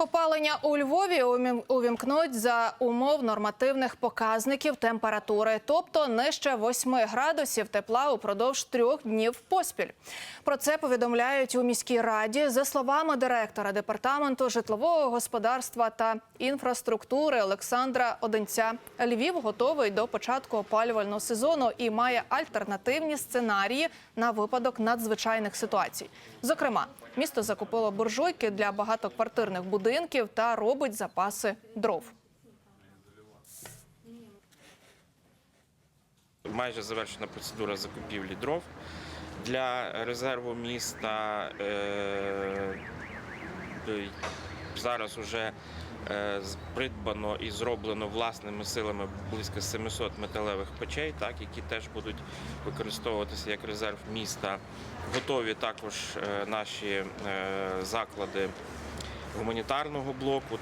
Опалення у Львові увімкнуть за умов нормативних показників температури, тобто нижче 8 градусів тепла упродовж трьох днів поспіль. Про це повідомляють у міській раді. За словами директора департаменту житлового господарства та інфраструктури Олександра Одинця, Львів готовий до початку опалювального сезону і має альтернативні сценарії на випадок надзвичайних ситуацій. Зокрема, місто закупило буржуйки для багатоквартирних будинків та робить запаси дров. Майже завершена процедура закупівлі дров для резерву міста. Е, зараз вже е, придбано і зроблено власними силами близько 700 металевих печей, так, які теж будуть використовуватися як резерв міста. Готові також е, наші заклади гуманітарного блоку.